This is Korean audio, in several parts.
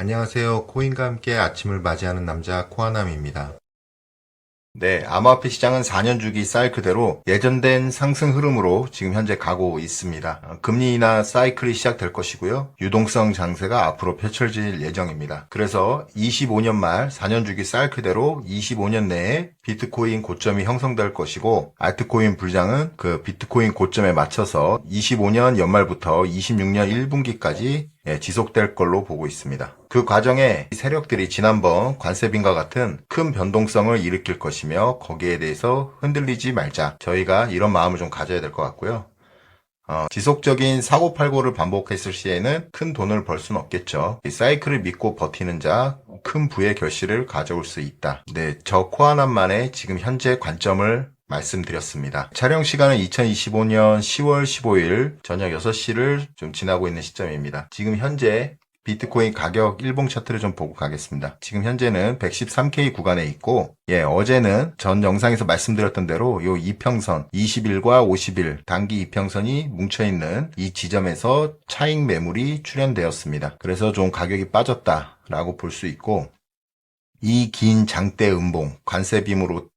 안녕하세요. 코인과 함께 아침을 맞이하는 남자 코아남입니다. 네, 암호화폐 시장은 4년 주기 사이클대로 예전된 상승 흐름으로 지금 현재 가고 있습니다. 어, 금리 인하 사이클이 시작될 것이고요. 유동성 장세가 앞으로 펼쳐질 예정입니다. 그래서 25년 말 4년 주기 사이클대로 25년 내에 비트코인 고점이 형성될 것이고 알트코인 불장은 그 비트코인 고점에 맞춰서 25년 연말부터 26년 1분기까지 예, 지속될 걸로 보고 있습니다. 그 과정에 이 세력들이 지난번 관세빈과 같은 큰 변동성을 일으킬 것이며 거기에 대해서 흔들리지 말자. 저희가 이런 마음을 좀 가져야 될 것 같고요. 어, 지속적인 사고팔고를 반복했을 시에는 큰 돈을 벌 수는 없겠죠. 이 사이클을 믿고 버티는 자, 큰 부의 결실을 가져올 수 있다. 네, 저 코아남만의 지금 현재 관점을 말씀드렸습니다. 촬영 시간은 2025년 10월 15일 저녁 6시를 좀 지나고 있는 시점입니다. 지금 현재 비트코인 가격 일봉 차트를 좀 보고 가겠습니다. 지금 현재는 113K 구간에 있고, 예, 어제는 전 영상에서 말씀드렸던 대로 요 이평선, 20일과 50일 단기 이평선이 뭉쳐 있는 이 지점에서 차익 매물이 출현되었습니다. 그래서 좀 가격이 빠졌다라고 볼 수 있고, 이 긴 장대 음봉, 관세 빔으로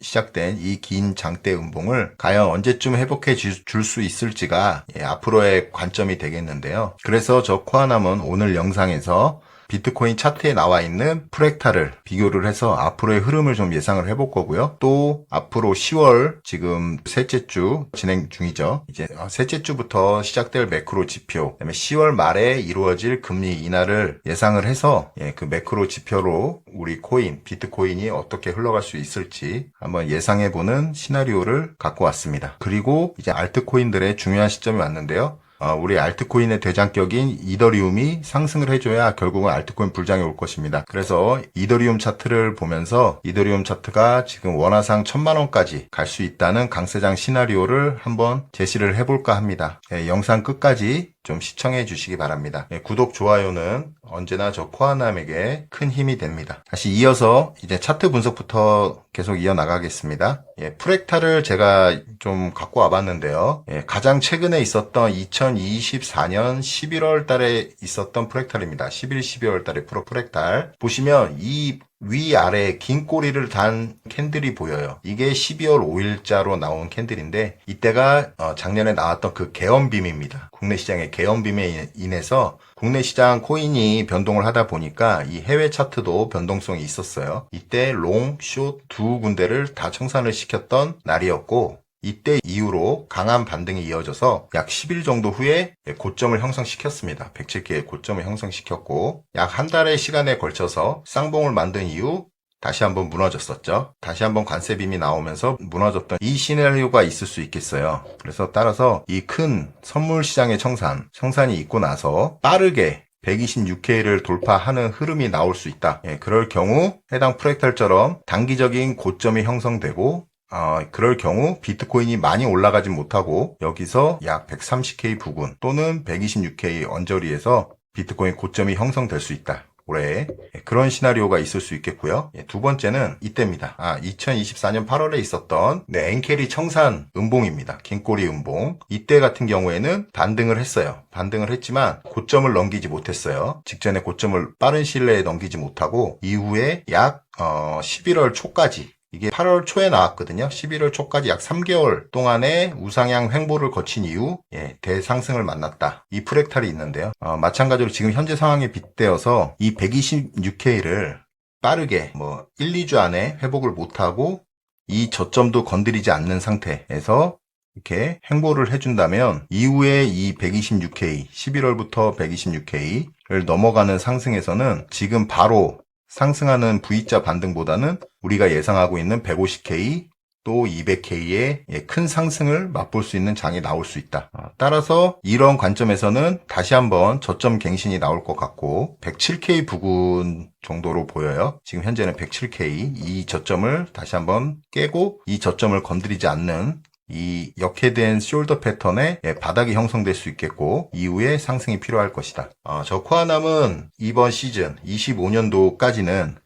시작된 이 긴 장대 음봉을 과연 언제쯤 회복해 줄 수 있을지가 예, 앞으로의 관점이 되겠는데요. 그래서 저 코아남은 오늘 영상에서 비트코인 차트에 나와 있는 프랙탈을 비교를 해서 앞으로의 흐름을 좀 예상을 해볼 거고요. 또 앞으로 10월 지금 셋째 주 진행 중이죠. 이제 어, 셋째 주부터 시작될 매크로 지표, 그다음에 10월 말에 이루어질 금리 인하를 예상을 해서 예, 그 매크로 지표로 우리 코인, 비트코인이 어떻게 흘러갈 수 있을지 한번 예상해 보는 시나리오를 갖고 왔습니다. 그리고 이제 알트코인들의 중요한 시점이 왔는데요. 어, 우리 알트코인의 대장격인 이더리움이 상승을 해줘야 결국은 알트코인 불장이 올 것입니다. 그래서 이더리움 차트를 보면서 이더리움 차트가 지금 원화상 천만 원까지 갈 수 있다는 강세장 시나리오를 한번 제시를 해볼까 합니다. 예, 영상 끝까지 좀 시청해 주시기 바랍니다. 예, 구독, 좋아요는 언제나 저 코아남에게 큰 힘이 됩니다. 다시 이어서 이제 차트 분석부터 계속 이어나가겠습니다. 예, 프랙탈을 제가 좀 갖고 와봤는데요. 예, 가장 최근에 있었던 2024년 11월 달에 있었던 프랙탈입니다. 11, 12월 달에 프로 프랙탈. 보시면 이 위아래 긴 꼬리를 단 캔들이 보여요. 이게 12월 5일자로 나온 캔들인데 이때가 어, 작년에 나왔던 그 개엄빔입니다. 국내 시장의 개엄빔에 인해서 국내 시장 코인이 변동을 하다 보니까 이 해외 차트도 변동성이 있었어요. 이때 롱, 숏 두 군데를 다 청산을 시켰던 날이었고 이때 이후로 강한 반등이 이어져서 약 10일 정도 후에 고점을 형성시켰습니다. 107개의 고점을 형성시켰고 약 한 달의 시간에 걸쳐서 쌍봉을 만든 이후 다시 한번 무너졌었죠. 다시 한번 관세빔이 나오면서 무너졌던 이 시나리오가 있을 수 있겠어요. 그래서 따라서 이 큰 선물 시장의 청산, 청산이 있고 나서 빠르게 126K를 돌파하는 흐름이 나올 수 있다. 예, 그럴 경우 해당 프랙탈처럼 단기적인 고점이 형성되고 어, 그럴 경우 비트코인이 많이 올라가지 못하고 여기서 약 130K 부근 또는 126K 언저리에서 비트코인 고점이 형성될 수 있다. 올해 예, 그런 시나리오가 있을 수 있겠고요. 예, 두 번째는 이때입니다. 아, 2024년 8월에 있었던 네, 엔캐리 청산 음봉입니다. 긴꼬리 음봉. 이때 같은 경우에는 반등을 했어요. 반등을 했지만 고점을 넘기지 못했어요. 직전에 고점을 빠른 시일 내에 넘기지 못하고 이후에 약 어, 11월 초까지 이게 8월 초에 나왔거든요. 11월 초까지 약 3개월 동안의 우상향 횡보를 거친 이후 예, 대상승을 만났다. 이 프랙탈이 있는데요. 어, 마찬가지로 지금 현재 상황에 빗대어서 이 126K를 빠르게 뭐 1, 2주 안에 회복을 못하고 이 저점도 건드리지 않는 상태에서 이렇게 횡보를 해준다면 이후에 이 126K, 11월부터 126K를 넘어가는 상승에서는 지금 바로 상승하는 V자 반등보다는 우리가 예상하고 있는 150K 또 200K의 예, 큰 상승을 맛볼 수 있는 장이 나올 수 있다. 어, 따라서 이런 관점에서는 다시 한번 저점 갱신이 나올 것 같고 107K 부근 정도로 보여요. 지금 현재는 107K 이 저점을 다시 한번 깨고 이 저점을 건드리지 않는 이 역해된 숄더 패턴의 예, 바닥이 형성될 수 있겠고 이후에 상승이 필요할 것이다. 어, 저 코아남은 이번 시즌 25년도까지는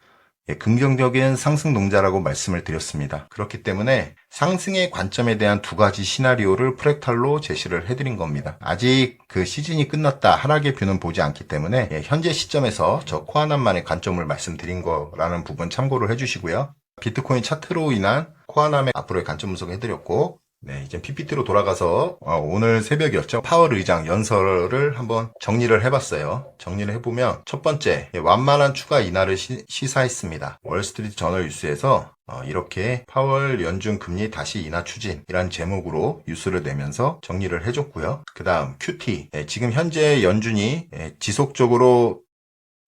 예, 긍정적인 상승 농자라고 말씀을 드렸습니다. 그렇기 때문에 상승의 관점에 대한 두 가지 시나리오를 프랙탈로 제시를 해드린 겁니다. 아직 그 시즌이 끝났다 하락의 뷰는 보지 않기 때문에 예, 현재 시점에서 저 코아남만의 관점을 말씀드린 거라는 부분 참고를 해주시고요. 비트코인 차트로 인한 코아남의 앞으로의 관점 분석을 해드렸고 네, 이제 PPT로 돌아가서 어, 오늘 새벽이었죠. 파월 의장 연설을 한번 정리를 해봤어요. 정리를 해보면 첫 번째 예, 완만한 추가 인하를 시, 시사했습니다. 월스트리트 저널 뉴스에서 어, 이렇게 파월 연준 금리 다시 인하 추진이란 제목으로 뉴스를 내면서 정리를 해줬고요. 그 다음 QT 예, 지금 현재 연준이 예, 지속적으로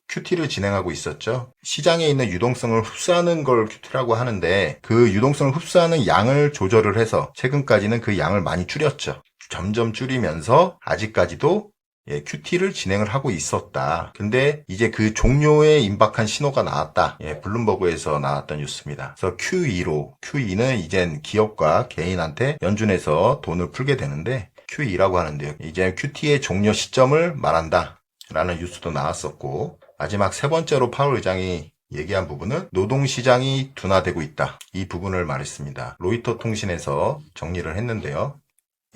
QT를 진행하고 있었죠. 시장에 있는 유동성을 흡수하는 걸 QT라고 하는데 그 유동성을 흡수하는 양을 조절을 해서 최근까지는 그 양을 많이 줄였죠. 점점 줄이면서 아직까지도 예, QT를 진행을 하고 있었다. 근데 이제 그 종료에 임박한 신호가 나왔다. 예, 블룸버그에서 나왔던 뉴스입니다. 그래서 Q2로 Q2는 이젠 기업과 개인한테 연준에서 돈을 풀게 되는데 Q2라고 하는데요. 이제 QT의 종료 시점을 말한다. 라는 뉴스도 나왔었고 마지막 세 번째로 파월 의장이 얘기한 부분은 노동시장이 둔화되고 있다. 이 부분을 말했습니다. 로이터 통신에서 정리를 했는데요.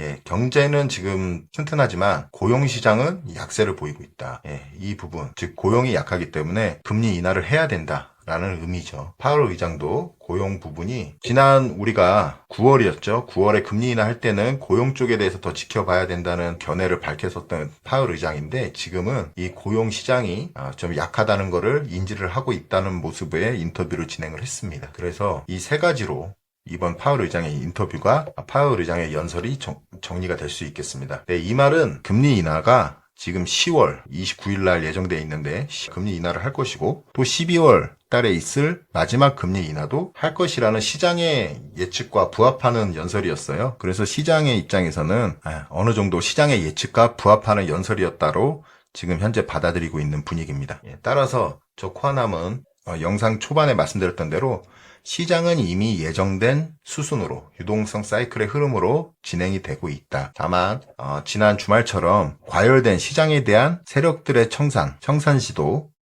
예, 경제는 지금 튼튼하지만 고용시장은 약세를 보이고 있다. 예, 이 부분, 즉 고용이 약하기 때문에 금리 인하를 해야 된다. 라는 의미죠. 파월 의장도 고용 부분이 지난 우리가 9월이었죠. 9월에 금리 인하 할 때는 고용 쪽에 대해서 더 지켜봐야 된다는 견해를 밝혔었던 파월 의장인데 지금은 이 고용 시장이 아, 좀 약하다는 것을 인지를 하고 있다는 모습의 인터뷰를 진행을 했습니다. 그래서 이 세 가지로 이번 파월 의장의 인터뷰가 파월 의장의 연설이 정, 리가 될 수 있겠습니다. 네, 이 말은 금리 인하가 지금 10월 29일 날 예정돼 있는데 금리 인하를 할 것이고 또 12월 달에 있을 마지막 금리 인하도 할 것이라는 시장의 예측과 부합하는 연설이었어요. 그래서 시장의 입장에서는 아, 어느 정도 시장의 예측과 부합하는 연설이었다로 지금 현재 받아들이고 있는 분위기입니다. 예, 따라서 저 코아남은 어, 영상 초반에 말씀드렸던 대로 시장은 이미 예정된 수순으로 유동성 사이클의 흐름으로 진행이 되고 있다. 다만 어, 지난 주말처럼 과열된 시장에 대한 세력들의 청산, 청산 시도 예,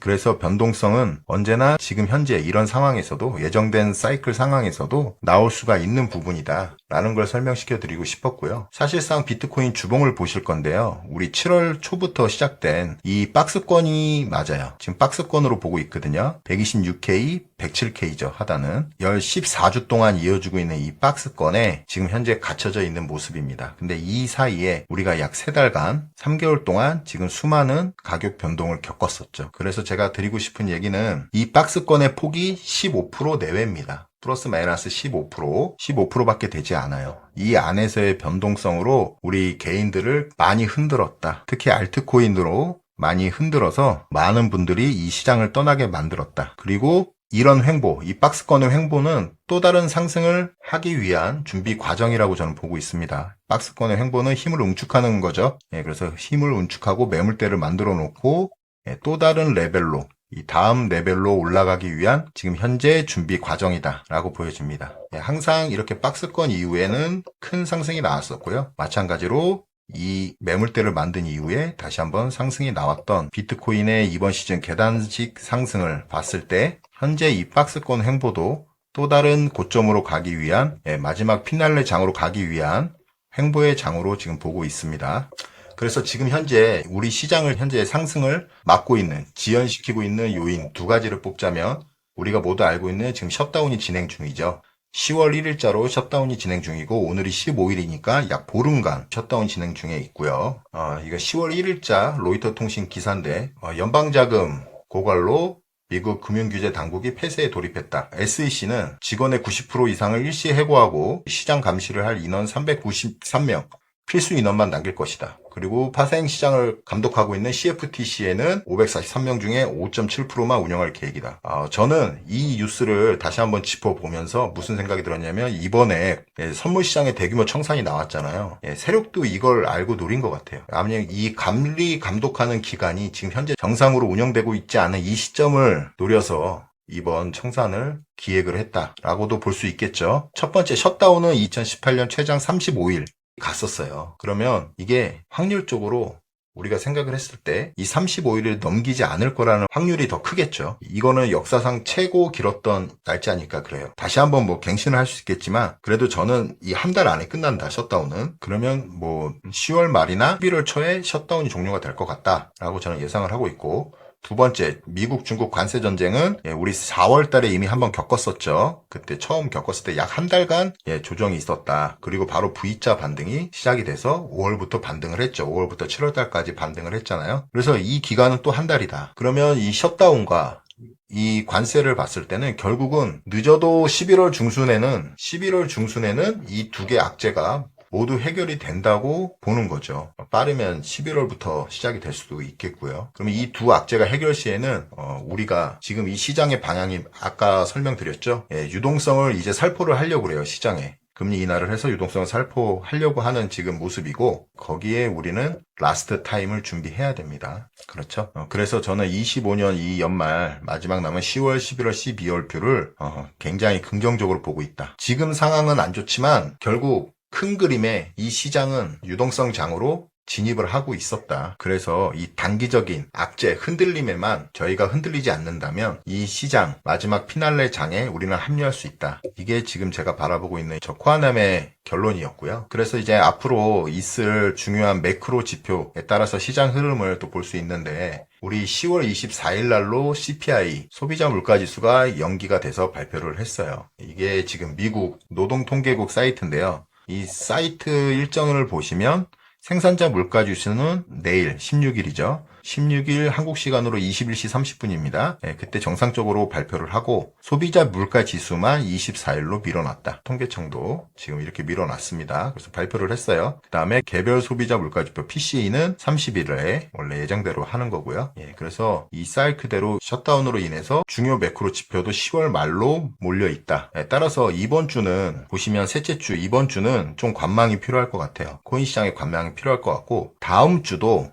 그래서 변동성은 언제나 지금 현재 이런 상황에서도 예정된 사이클 상황에서도 나올 수가 있는 부분이다. 라는 걸 설명시켜 드리고 싶었고요. 사실상 비트코인 주봉을 보실 건데요. 우리 7월 초부터 시작된 이 박스권이 맞아요. 지금 박스권으로 보고 있거든요. 126K, 107K죠. 하단은. 14주 동안 이어지고 있는 이 박스권에 지금 현재 갇혀져 있는 모습입니다. 근데 이 사이에 우리가 약 3달간, 3개월 동안 지금 수많은 가격 변동을 겪었었죠. 서 제가 드리고 싶은 얘기는 이 박스권의 폭이 15% 내외입니다. 플러스 마이너스 15%, 15%밖에 되지 않아요. 이 안에서의 변동성으로 우리 개인들을 많이 흔들었다. 특히 알트코인으로 많이 흔들어서 많은 분들이 이 시장을 떠나게 만들었다. 그리고 이런 횡보, 이 박스권의 횡보는 또 다른 상승을 하기 위한 준비 과정이라고 저는 보고 있습니다. 박스권의 횡보는 힘을 응축하는 거죠. 예, 그래서 힘을 응축하고 매물대를 만들어 놓고 예, 또 다른 레벨로 이 다음 레벨로 올라가기 위한 지금 현재 준비 과정이다 라고 보여집니다. 예, 항상 이렇게 박스권 이후에는 큰 상승이 나왔었고요. 마찬가지로 이 매물대를 만든 이후에 다시 한번 상승이 나왔던 비트코인의 이번 시즌 계단식 상승을 봤을 때 현재 이 박스권 횡보도 또 다른 고점으로 가기 위한 예, 마지막 피날레 장으로 가기 위한 횡보의 장으로 지금 보고 있습니다. 그래서 지금 현재 우리 시장을 현재 상승을 막고 있는 지연시키고 있는 요인 두 가지를 뽑자면 우리가 모두 알고 있는 지금 셧다운이 진행 중이죠. 10월 1일자로 셧다운이 진행 중이고 오늘이 15일이니까 약 보름간 셧다운 진행 중에 있고요. 어, 이거 10월 1일자 로이터 통신 기사인데 어, 연방자금 고갈로 미국 금융규제 당국이 폐쇄에 돌입했다. SEC는 직원의 90% 이상을 일시 해고하고 시장 감시를 할 인원 393명, 필수 인원만 남길 것이다. 그리고 파생 시장을 감독하고 있는 CFTC에는 543명 중에 5.7%만 운영할 계획이다. 어, 저는 이 뉴스를 다시 한번 짚어보면서 무슨 생각이 들었냐면 이번에 예, 선물 시장에 대규모 청산이 나왔잖아요. 예, 세력도 이걸 알고 노린 것 같아요. 아니 이 감리 감독하는 기관이 지금 현재 정상으로 운영되고 있지 않은 이 시점을 노려서 이번 청산을 기획을 했다라고도 볼 수 있겠죠. 첫 번째 셧다운은 2018년 최장 35일 갔었어요. 그러면 이게 확률적으로 우리가 생각을 했을 때 이 35일을 넘기지 않을 거라는 확률이 더 크겠죠. 이거는 역사상 최고 길었던 날짜니까 그래요. 다시 한번 뭐 갱신을 할 수 있겠지만 그래도 저는 이 한 달 안에 끝난다 셧다운은 그러면 뭐 10월 말이나 11월 초에 셧다운이 종료가 될 것 같다라고 저는 예상을 하고 있고 두 번째, 미국 중국 관세 전쟁은 예, 우리 4월 달에 이미 한번 겪었었죠. 그때 처음 겪었을 때 약 한 달간 예, 조정이 있었다. 그리고 바로 V자 반등이 시작이 돼서 5월부터 반등을 했죠. 5월부터 7월 달까지 반등을 했잖아요. 그래서 이 기간은 또 한 달이다. 그러면 이 셧다운과 이 관세를 봤을 때는 결국은 늦어도 11월 중순에는 11월 중순에는 이 두 개 악재가 모두 해결이 된다고 보는 거죠. 빠르면 11월부터 시작이 될 수도 있겠고요. 그러면 이두 악재가 해결 시에는 어, 우리가 지금 이 시장의 방향이 아까 설명드렸죠. 예, 유동성을 이제 살포를 하려고 그래요. 시장에. 금리 인하를 해서 유동성을 살포하려고 하는 지금 모습이고 거기에 우리는 라스트 타임을 준비해야 됩니다. 그렇죠? 어, 그래서 저는 25년 이 연말 마지막 남은 10월, 11월, 12월 뷰를 어, 굉장히 긍정적으로 보고 있다. 지금 상황은 안 좋지만 결국 큰 그림에 이 시장은 유동성 장으로 진입을 하고 있었다. 그래서 이 단기적인 악재 흔들림에만 저희가 흔들리지 않는다면 이 시장 마지막 피날레 장에 우리는 합류할 수 있다. 이게 지금 제가 바라보고 있는 저 코아남의 결론이었고요. 그래서 이제 앞으로 있을 중요한 매크로 지표에 따라서 시장 흐름을 또 볼 수 있는데 우리 10월 24일 날로 CPI 소비자 물가 지수가 연기가 돼서 발표를 했어요. 이게 지금 미국 노동통계국 사이트인데요. 이 사이트 일정을 보시면 생산자 물가 지수는 내일 16일이죠. 16일 한국 시간으로 21시 30분입니다. 예, 그때 정상적으로 발표를 하고 소비자 물가 지수만 24일로 밀어놨다. 통계청도 지금 이렇게 밀어놨습니다. 그래서 발표를 했어요. 그 다음에 개별 소비자 물가 지표 PCE는 30일에 원래 예정대로 하는 거고요. 예, 그래서 이 사이클대로 셧다운으로 인해서 중요 매크로 지표도 10월 말로 몰려 있다. 예, 따라서 이번 주는 보시면 셋째 주 이번 주는 좀 관망이 필요할 것 같아요. 코인 시장에 관망이 필요할 것 같고 다음 주도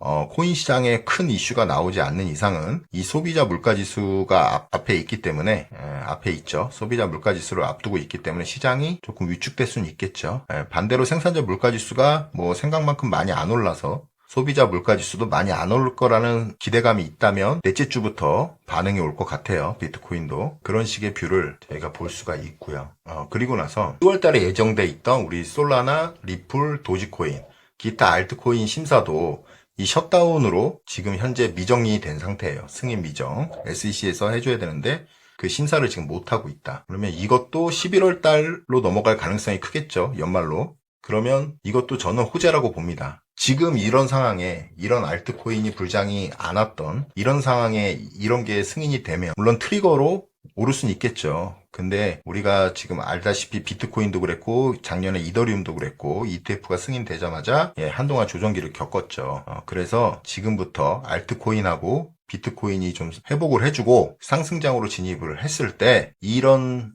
어, 코인 시장에 큰 이슈가 나오지 않는 이상은 이 소비자 물가 지수가 앞, 에 있기 때문에 에, 앞에 있죠. 소비자 물가 지수를 앞두고 있기 때문에 시장이 조금 위축될 수는 있겠죠. 에, 반대로 생산자 물가 지수가 뭐 생각만큼 많이 안 올라서 소비자 물가 지수도 많이 안올 거라는 기대감이 있다면 넷째 주부터 반응이 올 것 같아요. 비트코인도 그런 식의 뷰를 저희가 볼 수가 있고요. 어, 그리고 나서 10월 달에 예정돼 있던 우리 솔라나, 리플, 도지코인, 기타 알트코인 심사도 이 셧다운으로 지금 현재 미정이 된 상태예요. 승인 미정. SEC에서 해줘야 되는데 그 심사를 지금 못하고 있다. 그러면 이것도 11월 달로 넘어갈 가능성이 크겠죠. 연말로. 그러면 이것도 저는 호재라고 봅니다. 지금 이런 상황에 이런 알트코인이 불장이 안 왔던 이런 상황에 이런 게 승인이 되면 물론 트리거로 오를 수는 있겠죠. 근데 우리가 지금 알다시피 비트코인도 그랬고 작년에 이더리움도 그랬고 ETF가 승인되자마자 예, 한동안 조정기를 겪었죠. 어, 그래서 지금부터 알트코인하고 비트코인이 좀 회복을 해주고 상승장으로 진입을 했을 때 이런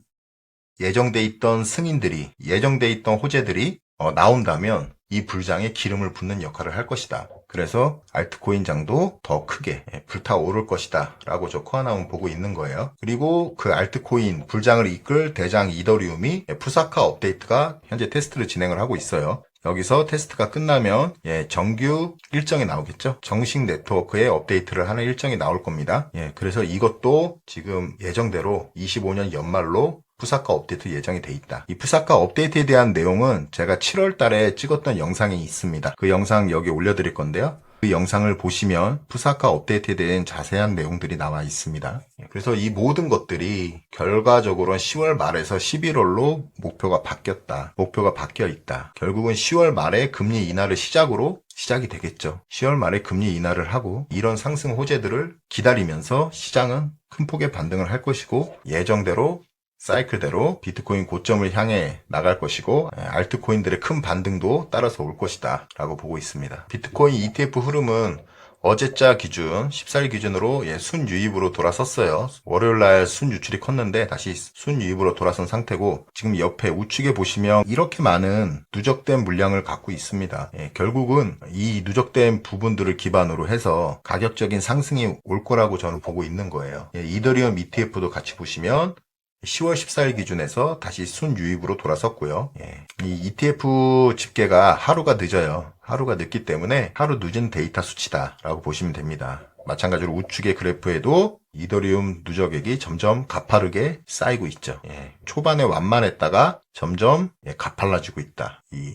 예정돼 있던 승인들이 예정돼 있던 호재들이 어, 나온다면 이 불장에 기름을 붓는 역할을 할 것이다. 그래서 알트코인 장도 더 크게 예, 불타오를 것이다. 라고 저 코아나운 보고 있는 거예요. 그리고 그 알트코인 불장을 이끌 대장 이더리움이 예, 푸사카 업데이트가 현재 테스트를 진행을 하고 있어요. 여기서 테스트가 끝나면 예, 정규 일정이 나오겠죠. 정식 네트워크에 업데이트를 하는 일정이 나올 겁니다. 예, 그래서 이것도 지금 예정대로 25년 연말로 푸사카 업데이트 예정이 돼 있다. 이 푸사카 업데이트에 대한 내용은 제가 7월 달에 찍었던 영상이 있습니다. 그 영상 여기 올려드릴 건데요. 그 영상을 보시면 푸사카 업데이트에 대한 자세한 내용들이 나와 있습니다. 예, 그래서 이 모든 것들이 결과적으로는 10월 말에서 11월로 목표가 바뀌었다. 목표가 바뀌어 있다. 결국은 10월 말에 금리 인하를 시작으로 시작이 되겠죠. 10월 말에 금리 인하를 하고 이런 상승 호재들을 기다리면서 시장은 큰 폭의 반등을 할 것이고 예정대로 사이클대로 비트코인 고점을 향해 나갈 것이고 예, 알트코인들의 큰 반등도 따라서 올 것이다 라고 보고 있습니다. 비트코인 ETF 흐름은 어제자 기준 14일 기준으로 예, 순유입으로 돌아섰어요. 월요일날 순유출이 컸는데 다시 순유입으로 돌아선 상태고 지금 옆에 우측에 보시면 이렇게 많은 누적된 물량을 갖고 있습니다. 예, 결국은 이 누적된 부분들을 기반으로 해서 가격적인 상승이 올 거라고 저는 보고 있는 거예요. 예, 이더리움 ETF도 같이 보시면 10월 14일 기준에서 다시 순유입으로 돌아섰고요. 예. 이 ETF 집계가 하루가 늦어요. 하루가 늦기 때문에 하루 늦은 데이터 수치다라고 보시면 됩니다. 마찬가지로 우측의 그래프에도 이더리움 누적액이 점점 가파르게 쌓이고 있죠. 예. 초반에 완만했다가 점점 예, 가팔라지고 있다. 이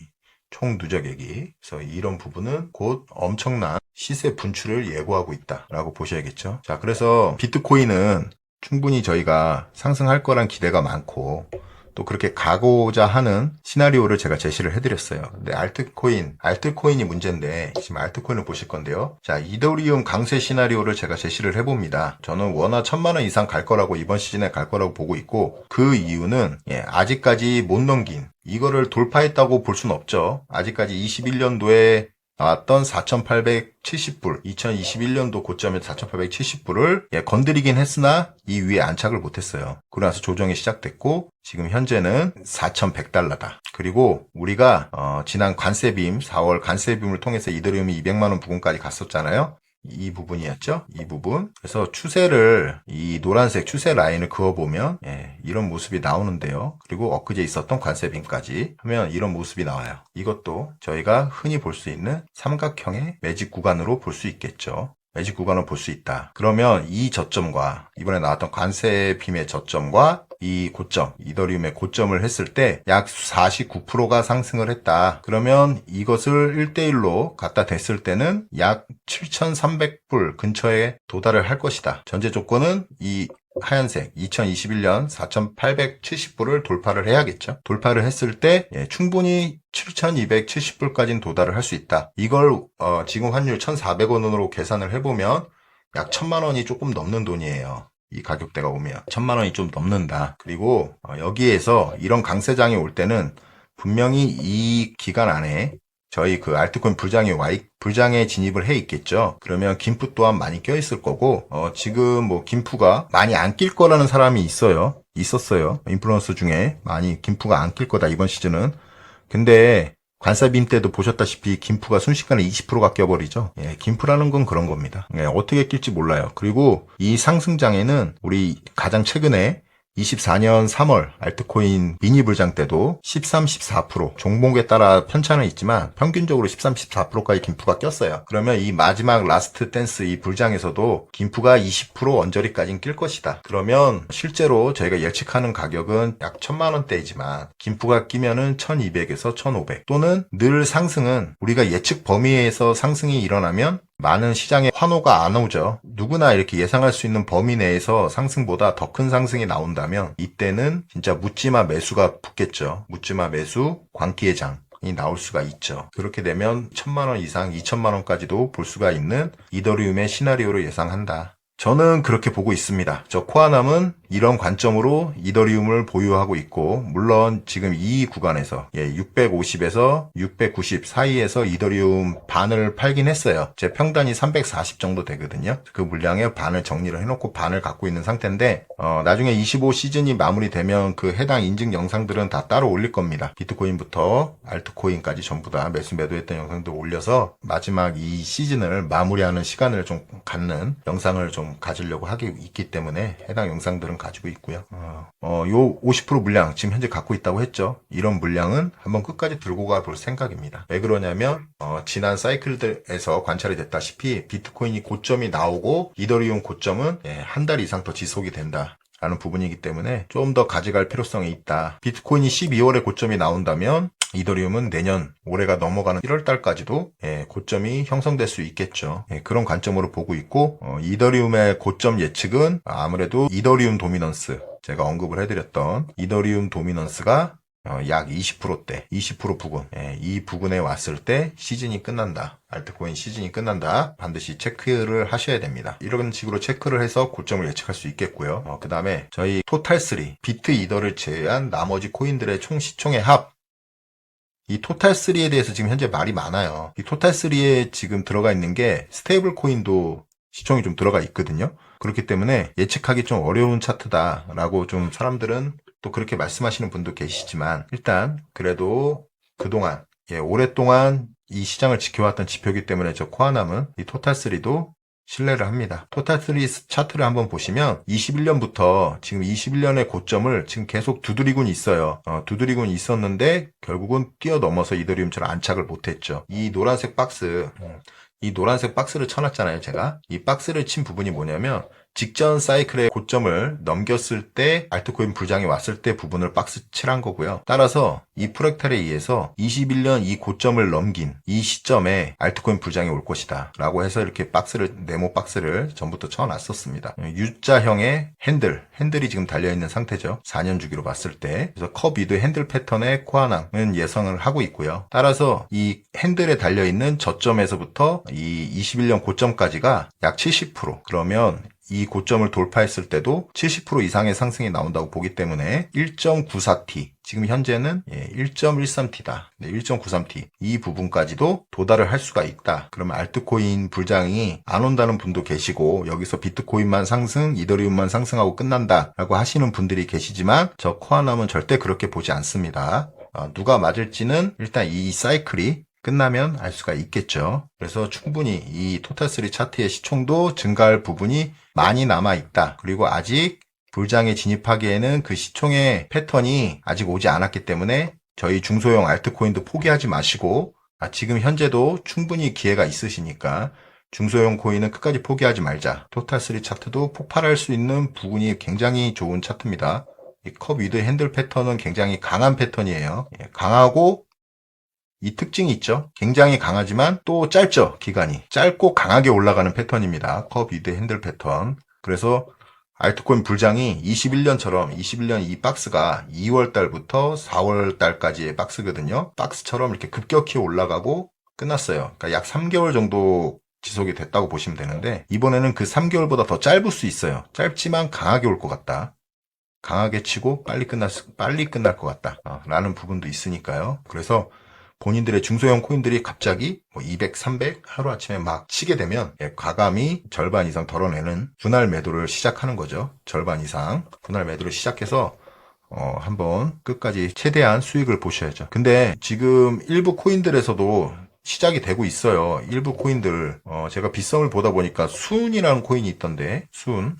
총 누적액이. 그래서 이런 부분은 곧 엄청난 시세 분출을 예고하고 있다라고 보셔야겠죠. 자, 그래서 비트코인은 충분히 저희가 상승할 거란 기대가 많고 또 그렇게 가고자 하는 시나리오를 제가 제시를 해드렸어요. 근데 알트코인, 알트코인이 문제인데 지금 알트코인을 보실 건데요. 자, 이더리움 강세 시나리오를 제가 제시를 해봅니다. 저는 원화 천만 원 이상 갈 거라고 이번 시즌에 갈 거라고 보고 있고 그 이유는 예, 아직까지 못 넘긴 이거를 돌파했다고 볼 수는 없죠. 아직까지 21년도에 나왔던 4,870불, 2021년도 고점에 4,870불을 예, 건드리긴 했으나 이 위에 안착을 못했어요. 그러면서 조정이 시작됐고 지금 현재는 4,100달러다. 그리고 우리가 어, 지난 관세빔 4월 관세빔을 통해서 이더리움이 200만 원 부근까지 갔었잖아요. 이 부분이었죠. 이 부분. 그래서 추세를 이 노란색 추세 라인을 그어보면 예, 이런 모습이 나오는데요. 그리고 엊그제 있었던 관세빔까지 하면 이런 모습이 나와요. 이것도 저희가 흔히 볼 수 있는 삼각형의 매직 구간으로 볼 수 있겠죠. 매직 구간을 볼 수 있다. 그러면 이 저점과 이번에 나왔던 관세 빔의 저점과 이 고점, 이더리움의 고점을 했을 때 약 49%가 상승을 했다. 그러면 이것을 1대1로 갖다 댔을 때는 약 7,300불 근처에 도달을 할 것이다. 전제 조건은 이 하얀색 2021년 4,870불을 돌파를 해야겠죠. 돌파를 했을 때 예, 충분히 7,270불까지는 도달을 할 수 있다. 이걸 어, 지금 환율 1,400원으로 계산을 해보면 약 1,000만 원이 조금 넘는 돈이에요. 이 가격대가 오면 천만 원이 좀 넘는다. 그리고 어, 여기에서 이런 강세장이 올 때는 분명히 이 기간 안에 저희 그 알트코인 불장에 와 있, 불장에 진입을 해 있겠죠. 그러면 김프 또한 많이 껴 있을 거고 어, 지금 뭐 김프가 많이 안 낄 거라는 사람이 있어요. 있었어요. 인플루언서 중에 많이 김프가 안 낄 거다 이번 시즌은. 근데 관사빔 때도 보셨다시피 김프가 순식간에 20%가 껴버리죠. 예, 김프라는 건 그런 겁니다. 예, 어떻게 낄지 몰라요. 그리고 이 상승장에는 우리 가장 최근에 24년 3월 알트코인 미니 불장 때도 13, 14% 종목에 따라 편차는 있지만 평균적으로 13, 14%까지 김프가 꼈어요. 그러면 이 마지막 라스트 댄스 이 불장에서도 김프가 20% 언저리까지는 낄 것이다. 그러면 실제로 저희가 예측하는 가격은 약 1000만 원대이지만 김프가 끼면은 1200에서 1500 또는 늘 상승은 우리가 예측 범위에서 상승이 일어나면 많은 시장에 환호가 안 오죠. 누구나 이렇게 예상할 수 있는 범위 내에서 상승보다 더 큰 상승이 나온다면 이때는 진짜 묻지마 매수가 붙겠죠. 묻지마 매수 광기의 장. 이 나올 수가 있죠. 그렇게 되면 천만 원 이상, 이천만 원까지도 볼 수가 있는 이더리움의 시나리오를 예상한다. 저는 그렇게 보고 있습니다. 저 코아남은 이런 관점으로 이더리움을 보유하고 있고 물론 지금 이 구간에서 예, 650에서 690 사이에서 이더리움 반을 팔긴 했어요. 제 평단이 340 정도 되거든요. 그 물량의 반을 정리를 해놓고 반을 갖고 있는 상태인데 어, 나중에 25 시즌이 마무리되면 그 해당 인증 영상들은 다 따로 올릴 겁니다. 비트코인부터 알트코인까지 전부 다 매수 매도했던 영상들 올려서 마지막 이 시즌을 마무리하는 시간을 좀 갖는 영상을 좀 가지려고 하기 있기 때문에 해당 영상들은 가지고 있고요. 어, 어, 요 50% 물량 지금 현재 갖고 있다고 했죠. 이런 물량은 한번 끝까지 들고 가 볼 생각입니다. 왜 그러냐면 어, 지난 사이클들에서 관찰이 됐다시피 비트코인이 고점이 나오고 이더리움 고점은 예, 한달 이상 더 지속이 된다. 라는 부분이기 때문에 좀 더 가져갈 필요성이 있다. 비트코인이 12월에 고점이 나온다면 이더리움은 내년 올해가 넘어가는 1월 달까지도 예, 고점이 형성될 수 있겠죠. 예, 그런 관점으로 보고 있고 어, 이더리움의 고점 예측은 아무래도 이더리움 도미넌스 제가 언급을 해드렸던 이더리움 도미넌스가 어, 약 20%대, 20% 부근, 예, 이 부근에 왔을 때 시즌이 끝난다. 알트코인 시즌이 끝난다. 반드시 체크를 하셔야 됩니다. 이런 식으로 체크를 해서 고점을 예측할 수 있겠고요. 그 다음에 저희 토탈3, 비트 이더를 제외한 나머지 코인들의 총 시총의 합, 이 토탈3에 대해서 지금 현재 말이 많아요. 이 토탈3에 지금 들어가 있는 게 스테이블 코인도 시총이 좀 들어가 있거든요. 그렇기 때문에 예측하기 좀 어려운 차트다라고 좀 사람들은 또 그렇게 말씀하시는 분도 계시지만 일단 그래도 그동안 예, 오랫동안 이 시장을 지켜왔던 지표이기 때문에 저 코아남은 이 토탈3도 신뢰를 합니다. 토탈3 차트를 한번 보시면 21년부터 지금 21년의 고점을 지금 계속 두드리곤 있어요. 어, 두드리곤 있었는데 결국은 뛰어넘어서 이더리움처럼 안착을 못했죠. 이 노란색 박스, 음, 이 노란색 박스를 쳐놨잖아요, 제가. 이 박스를 친 부분이 뭐냐면 직전 사이클의 고점을 넘겼을 때 알트코인 불장이 왔을 때 부분을 박스 칠한 거고요. 따라서 이 프랙탈에 의해서 21년 이 고점을 넘긴 이 시점에 알트코인 불장이 올 것이다. 라고 해서 이렇게 박스를 네모 박스를 전부터 쳐놨었습니다. U자형의 핸들, 핸들이 지금 달려있는 상태죠. 4년 주기로 봤을 때. 그래서 컵 위드 핸들 패턴의 코아낭은 예상을 하고 있고요. 따라서 이 핸들에 달려있는 저점에서부터 이 21년 고점까지가 약 70% 그러면 이 고점을 돌파했을 때도 70% 이상의 상승이 나온다고 보기 때문에 1.94T 지금 현재는 1.13T다. 1.93T 이 부분까지도 도달을 할 수가 있다. 그러면 알트코인 불장이 안 온다는 분도 계시고 여기서 비트코인만 상승, 이더리움만 상승하고 끝난다라고 하시는 분들이 계시지만 저 코아남은 절대 그렇게 보지 않습니다. 어, 누가 맞을지는 일단 이 사이클이 끝나면 알 수가 있겠죠. 그래서 충분히 이 토탈3 차트의 시총도 증가할 부분이 많이 남아 있다. 그리고 아직 불장에 진입하기에는 그 시총의 패턴이 아직 오지 않았기 때문에 저희 중소형 알트코인도 포기하지 마시고 아, 지금 현재도 충분히 기회가 있으시니까 중소형 코인은 끝까지 포기하지 말자. 토탈3 차트도 폭발할 수 있는 부분이 굉장히 좋은 차트입니다. 이컵 위드 핸들 패턴은 굉장히 강한 패턴이에요. 예, 강하고 이 특징이 있죠. 굉장히 강하지만 또 짧죠. 기간이. 짧고 강하게 올라가는 패턴입니다. 컵 위드 핸들 패턴. 그래서 알트코인 불장이 21년처럼 21년 이 박스가 2월 달부터 4월 달까지의 박스거든요. 박스처럼 이렇게 급격히 올라가고 끝났어요. 그러니까 약 3개월 정도 지속이 됐다고 보시면 되는데 이번에는 그 3개월보다 더 짧을 수 있어요. 짧지만 강하게 올 것 같다. 강하게 치고 빨리 끝날 수- 빨리 끝날 것 같다. 어, 라는 부분도 있으니까요. 그래서 본인들의 중소형 코인들이 갑자기 뭐 200, 300 하루아침에 막 치게 되면 예, 과감히 절반 이상 덜어내는 분할 매도를 시작하는 거죠. 절반 이상 분할 매도를 시작해서 어, 한번 끝까지 최대한 수익을 보셔야죠. 근데 지금 일부 코인들에서도 시작이 되고 있어요. 일부 코인들 어, 제가 비썸을 보다 보니까 순이라는 코인이 있던데 순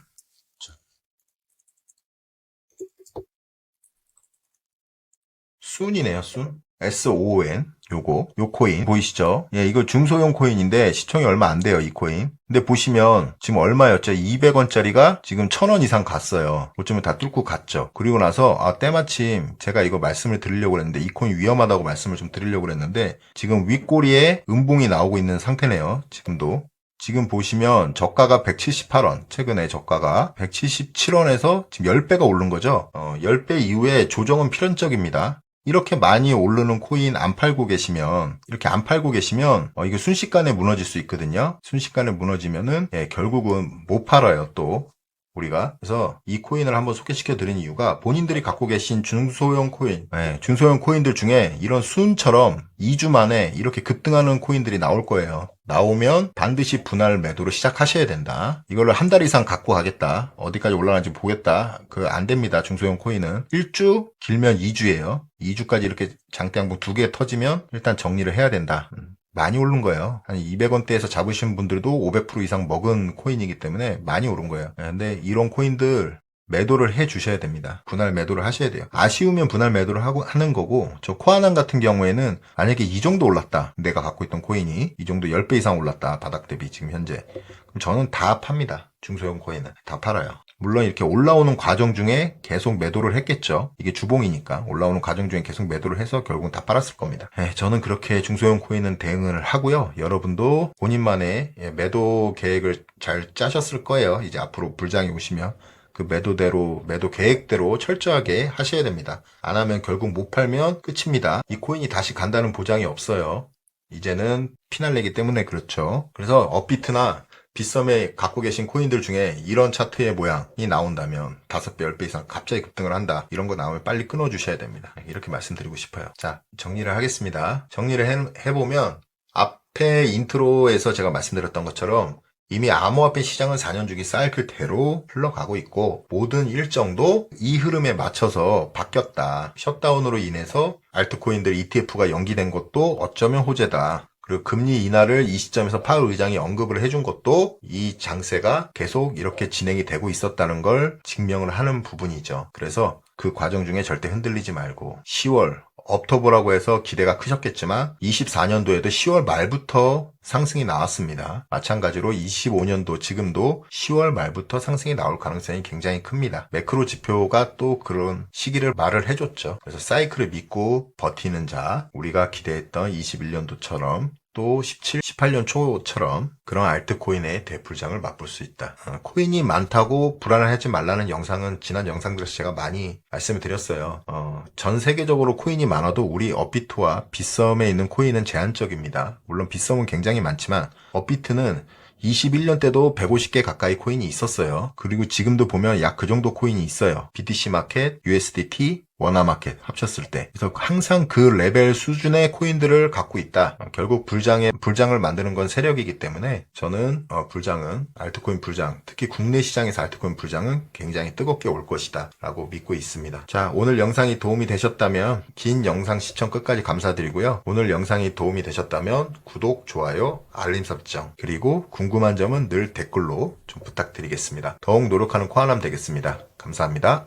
순이네요, 순. S-O-N. 요거, 요 코인. 보이시죠? 예, 이거 중소형 코인인데 시총이 얼마 안 돼요, 이 코인. 근데 보시면 지금 얼마였죠? 200원짜리가 지금 1000원 이상 갔어요. 고점을 다 뚫고 갔죠. 그리고 나서, 아, 때마침 제가 이거 말씀을 드리려고 했는데 이 코인 위험하다고 말씀을 좀 드리려고 했는데 지금 윗꼬리에 음봉이 나오고 있는 상태네요. 지금도. 지금 보시면 저가가 178원, 최근에 저가가 177원에서 지금 10배가 오른 거죠. 어, 10배 이후에 조정은 필연적입니다. 이렇게 많이 오르는 코인 안 팔고 계시면 이렇게 안 팔고 계시면 어, 이게 순식간에 무너질 수 있거든요. 순식간에 무너지면은 예, 결국은 못 팔아요 또 우리가 그래서 이 코인을 한번 소개시켜 드린 이유가 본인들이 갖고 계신 중소형 코인 예, 중소형 코인들 중에 이런 순처럼 2주 만에 이렇게 급등하는 코인들이 나올 거예요. 나오면 반드시 분할 매도를 시작하셔야 된다. 이걸로 한 달 이상 갖고 가겠다. 어디까지 올라가는지 보겠다. 그 안 됩니다. 중소형 코인은 1주 길면 2주예요. 2주까지 이렇게 장대 양봉 두 개 터지면 일단 정리를 해야 된다. 음, 많이 오른 거예요. 한 200원대에서 잡으신 분들도 500% 이상 먹은 코인이기 때문에 많이 오른 거예요. 예, 근데 이런 코인들 매도를 해 주셔야 됩니다. 분할 매도를 하셔야 돼요. 아쉬우면 분할 매도를 하고 하는 거고 저 코아난 같은 경우에는 만약에 이 정도 올랐다. 내가 갖고 있던 코인이 이 정도 10배 이상 올랐다. 바닥 대비 지금 현재. 그럼 저는 다 팝니다. 중소형 코인은 다 팔아요. 물론 이렇게 올라오는 과정 중에 계속 매도를 했겠죠. 이게 주봉이니까 올라오는 과정 중에 계속 매도를 해서 결국은 다 팔았을 겁니다. 예, 저는 그렇게 중소형 코인은 대응을 하고요. 여러분도 본인만의 예, 매도 계획을 잘 짜셨을 거예요. 이제 앞으로 불장이 오시면 그 매도대로 매도 계획대로 철저하게 하셔야 됩니다. 안 하면 결국 못 팔면 끝입니다. 이 코인이 다시 간다는 보장이 없어요. 이제는 피날레기 때문에 그렇죠. 그래서 업비트나 빗썸에 갖고 계신 코인들 중에 이런 차트의 모양이 나온다면 5배, 10배 이상 갑자기 급등을 한다. 이런 거 나오면 빨리 끊어주셔야 됩니다. 이렇게 말씀드리고 싶어요. 자, 정리를 하겠습니다. 정리를 해, 해보면 앞에 인트로에서 제가 말씀드렸던 것처럼 이미 암호화폐 시장은 4년 주기 사이클대로 흘러가고 있고 모든 일정도 이 흐름에 맞춰서 바뀌었다. 셧다운으로 인해서 알트코인들 ETF가 연기된 것도 어쩌면 호재다. 그리고 금리 인하를 이 시점에서 파월 의장이 언급을 해준 것도 이 장세가 계속 이렇게 진행이 되고 있었다는 걸 증명을 하는 부분이죠. 그래서 그 과정 중에 절대 흔들리지 말고 10월 업터보라고 해서 기대가 크셨겠지만 24년도에도 10월 말부터 상승이 나왔습니다. 마찬가지로 25년도 지금도 10월 말부터 상승이 나올 가능성이 굉장히 큽니다. 매크로 지표가 또 그런 시기를 말을 해줬죠. 그래서 사이클을 믿고 버티는 자, 우리가 기대했던 21년도처럼 또 17, 18년 초처럼 그런 알트코인의 대불장을 맛볼 수 있다. 어, 코인이 많다고 불안해하지 말라는 영상은 지난 영상들에서 제가 많이 말씀을 드렸어요. 어, 전 세계적으로 코인이 많아도 우리 업비트와 빗썸에 있는 코인은 제한적입니다. 물론 빗썸은 굉장히 많지만 업비트는 21년 때도 150개 가까이 코인이 있었어요. 그리고 지금도 보면 약 그 정도 코인이 있어요. BTC 마켓, USDT, 원화 마켓 합쳤을 때. 그래서 항상 그 레벨 수준의 코인들을 갖고 있다. 어, 결국 불장의 불장을 만드는 건 세력이기 때문에 저는 어, 불장은 알트코인 불장, 특히 국내 시장에서 알트코인 불장은 굉장히 뜨겁게 올 것이다 라고 믿고 있습니다. 자, 오늘 영상이 도움이 되셨다면 긴 영상 시청 끝까지 감사드리고요. 오늘 영상이 도움이 되셨다면 구독, 좋아요, 알림 설정, 그리고 궁금한 점은 늘 댓글로 좀 부탁드리겠습니다. 더욱 노력하는 코아남 되겠습니다. 감사합니다.